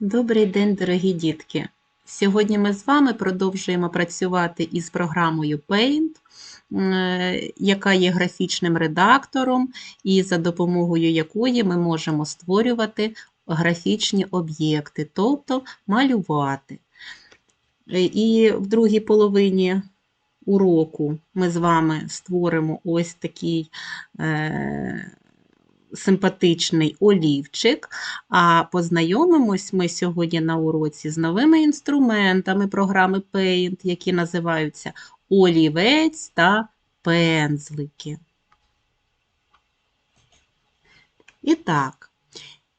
Добрий день, дорогі дітки! Сьогодні ми з вами продовжуємо працювати із програмою Paint, е, яка є графічним редактором, і за допомогою якої ми можемо створювати графічні об'єкти, тобто малювати. Е, І в другій половині уроку ми з вами створимо ось такий е, симпатичний олівчик. А познайомимось ми сьогодні на уроці з новими інструментами програми Paint, які називаються олівець та пензлики. І так,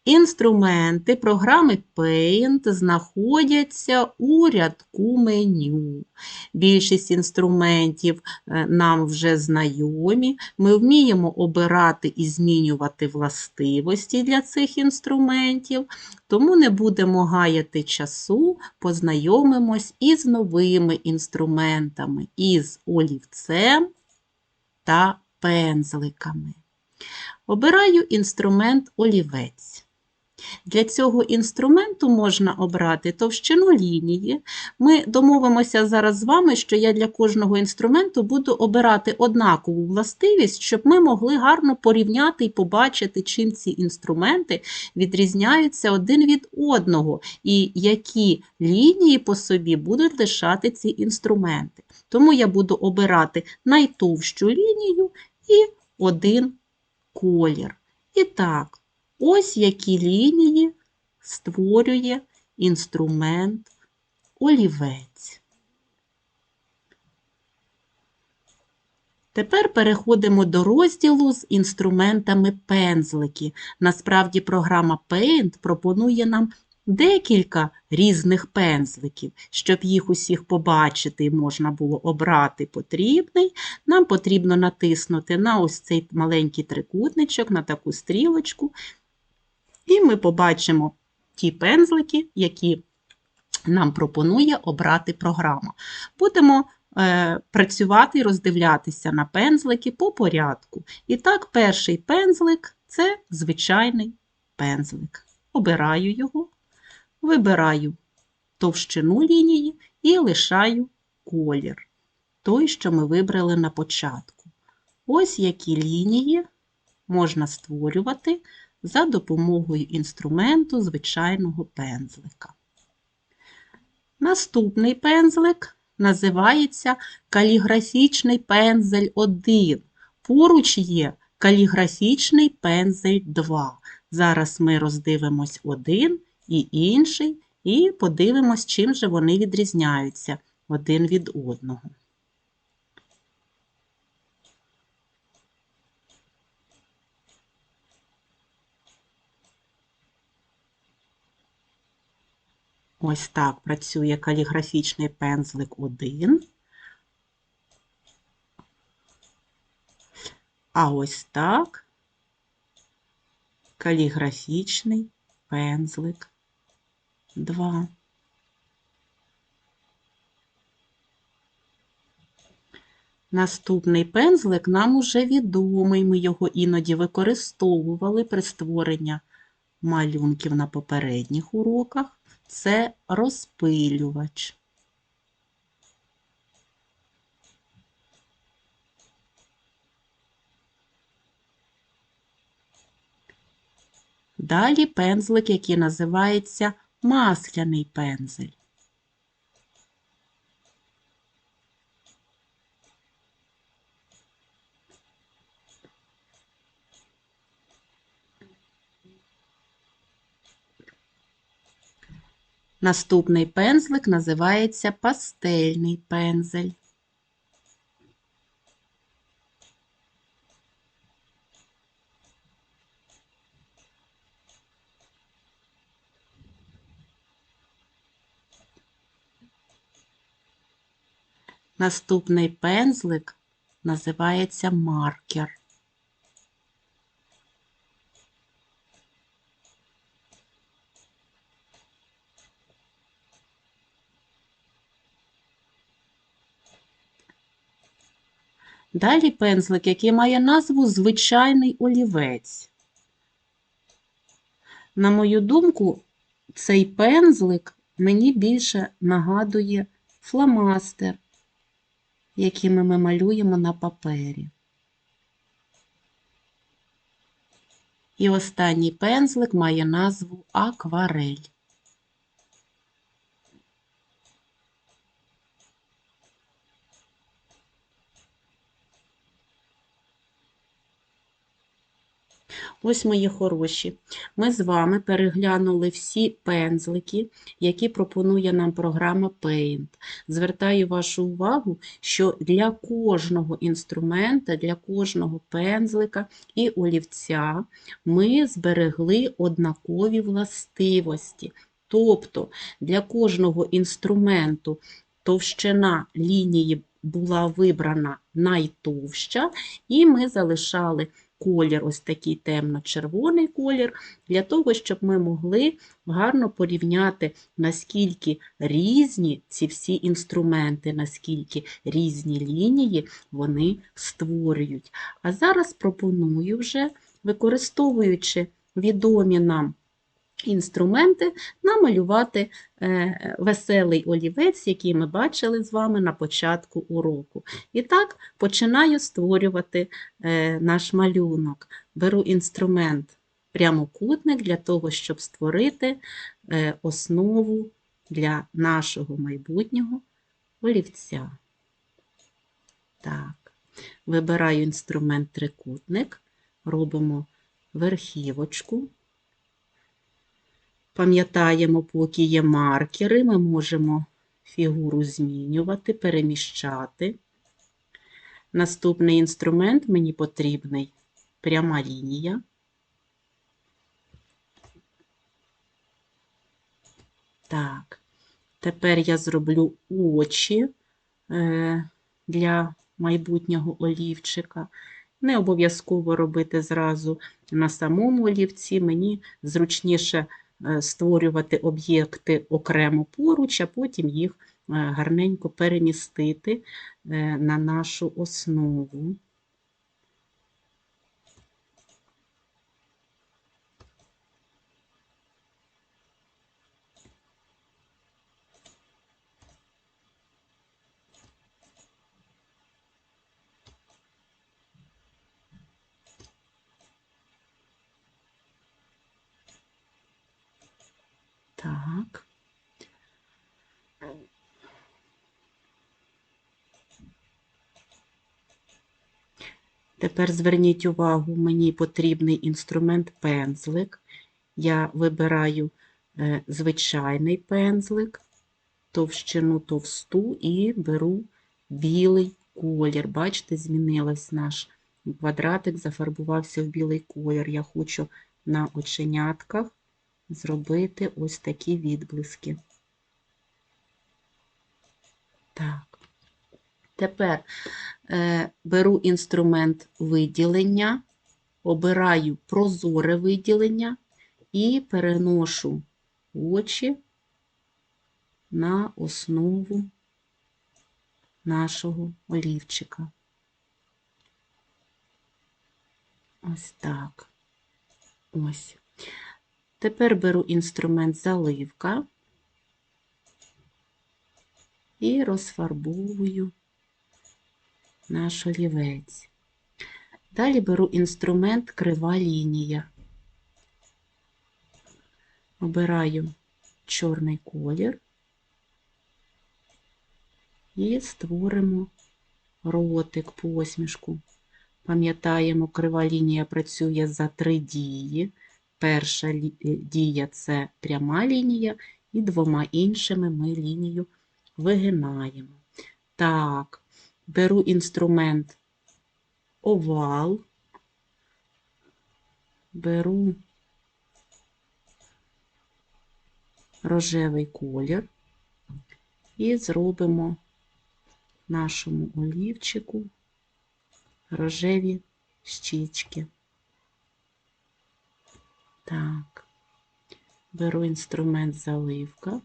інструменти програми Paint знаходяться у рядку меню. Більшість інструментів е, нам вже знайомі. Ми вміємо обирати і змінювати властивості для цих інструментів, тому не будемо гаяти часу, познайомимось із новими інструментами, із олівцем та пензликами. Обираю інструмент олівець. Для цього інструменту можна обрати товщину лінії. Ми домовимося зараз з вами, що я для кожного інструменту буду обирати однакову властивість, щоб ми могли гарно порівняти і побачити, чим ці інструменти відрізняються один від одного, і які лінії по собі будуть лишати ці інструменти. Тому я буду обирати найтовщу лінію і один колір. І так, ось які лінії створює інструмент олівець. Тепер переходимо до розділу з інструментами пензлики. Насправді програма Paint пропонує нам декілька різних пензликів. Щоб їх усіх побачити і можна було обрати потрібний, нам потрібно натиснути на ось цей маленький трикутничок, на таку стрілочку, і ми побачимо ті пензлики, які нам пропонує обрати програма. Будемо е, працювати і роздивлятися на пензлики по порядку. І так, перший пензлик це звичайний пензлик. Обираю його, вибираю товщину лінії і лишаю колір, той, що ми вибрали на початку. Ось які лінії можна створювати за допомогою інструменту звичайного пензлика. Наступний пензлик називається каліграфічний пензель 1. Поруч є каліграфічний пензель 2. Зараз ми роздивимось один і інший, і подивимось, чим же вони відрізняються один від одного. Ось так працює каліграфічний пензлик 1. А ось так каліграфічний пензлик 2. Наступний пензлик нам уже відомий, ми його іноді використовували при створенні малюнків на попередніх уроках. Це розпилювач. Далі пензлик, який називається масляний пензель. Наступний пензлик називається пастельний пензель. Наступний пензлик називається маркер. Далі пензлик, який має назву звичайний олівець. На мою думку, цей пензлик мені більше нагадує фломастер, якими ми малюємо на папері. І останній пензлик має назву акварель. Ось мої хороші. Ми з вами переглянули всі пензлики, які пропонує нам програма Paint. Звертаю вашу увагу, що для кожного інструмента, для кожного пензлика і олівця ми зберегли однакові властивості. Тобто для кожного інструменту товщина лінії була вибрана найтовща, і ми залишали колір, ось такий темно-червоний колір, для того, щоб ми могли гарно порівняти, наскільки різні ці всі інструменти, наскільки різні лінії вони створюють. А зараз пропоную вже, використовуючи відомі нам інструменти, намалювати е, веселий олівець, який ми бачили з вами на початку уроку. І так, починаю створювати е, наш малюнок. Беру інструмент прямокутник для того, щоб створити е, основу для нашого майбутнього олівця. Так, вибираю інструмент трикутник, робимо верхівочку. Пам'ятаємо, поки є маркери, ми можемо фігуру змінювати, переміщати. Наступний інструмент мені потрібний пряма лінія. Так, тепер я зроблю очі е, для майбутнього олівчика. Не обов'язково робити зразу на самому олівці, мені зручніше створювати об'єкти окремо поруч, а потім їх е, гарненько перемістити е, на нашу основу. Так. Тепер зверніть увагу, мені потрібний інструмент пензлик. Я вибираю е, звичайний пензлик, товщину товсту і беру білий колір. Бачите, змінилось наш квадратик, зафарбувався в білий колір. Я хочу на оченятках зробити ось такі відблиски. Так. Тепер беру інструмент виділення, обираю прозоре виділення і переношу очі на основу нашого олівчика. Ось так. Ось. Тепер беру інструмент заливка і розфарбовую наш олівець. Далі беру інструмент крива лінія. Обираю чорний колір і створимо ротик, посмішку. Пам'ятаємо, крива лінія працює за три дії. Перша е, дія це пряма лінія, і двома іншими ми лінію вигинаємо. Так, беру інструмент. Овал, беру рожевий колір. І зробимо нашому олівчику рожеві щічки. Так, беру інструмент заливка,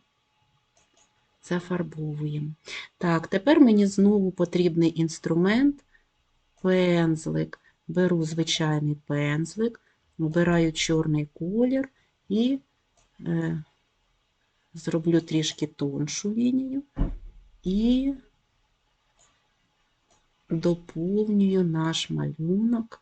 зафарбовуємо. Так, тепер мені знову потрібний інструмент, пензлик. Беру звичайний пензлик, обираю чорний колір і е, зроблю трішки тоншу лінію і доповнюю наш малюнок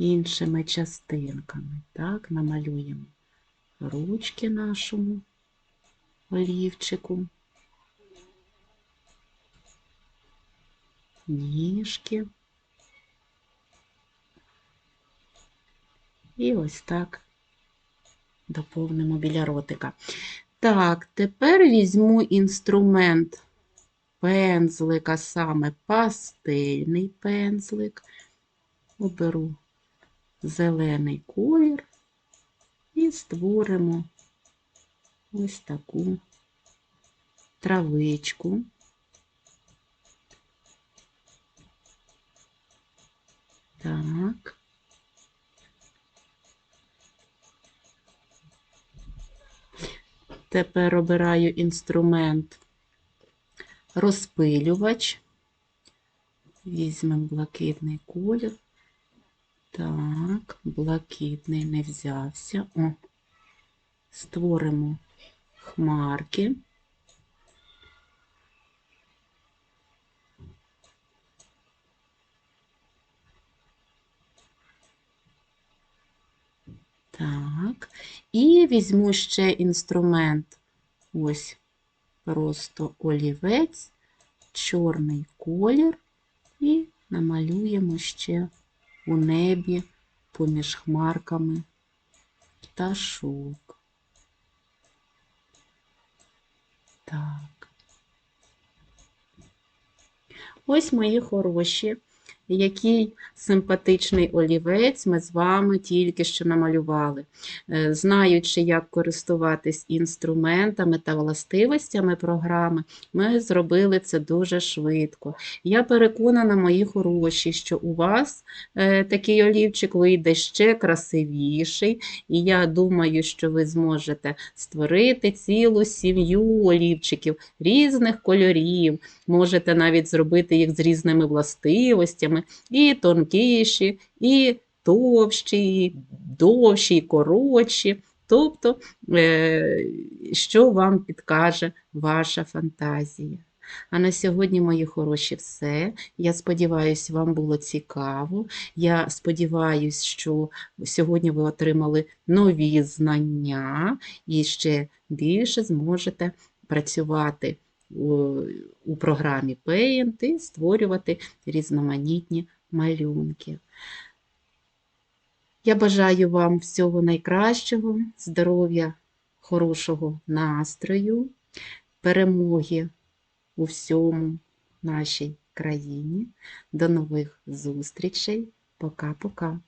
іншими частинками. Так, намалюємо ручки нашому олівчику, ніжки. І ось так доповнимо біля ротика. Так, тепер візьму інструмент пензлика, саме пастельний пензлик, оберу зелений колір і створимо ось таку травичку. Так. Тепер обираю інструмент розпилювач. Візьмемо блакитний колір. Так, блакитний не взявся. О, створимо хмарки. Так, і візьму ще інструмент, ось просто олівець, чорний колір, і намалюємо ще у небі поміж хмарками пташок. Так. Ось мої хороші, який симпатичний олівець ми з вами тільки що намалювали. Е, Знаючи, як користуватись інструментами та властивостями програми, ми зробили це дуже швидко. Я переконана, мої хороші, що у вас е, такий олівчик вийде ще красивіший, і я думаю, що ви зможете створити цілу сім'ю олівчиків різних кольорів. Можете навіть зробити їх з різними властивостями, і тонкіші, і товщі, і довші, і коротші. Тобто, е, що вам підкаже ваша фантазія. А на сьогодні, мої хороші, все. Я сподіваюся, вам було цікаво. Я сподіваюся, що сьогодні ви отримали нові знання і ще більше зможете працювати у програмі Paint і створювати різноманітні малюнки. Я бажаю вам всього найкращого, здоров'я, хорошого настрою, перемоги у всьому нашій країні. До нових зустрічей. Пока-пока.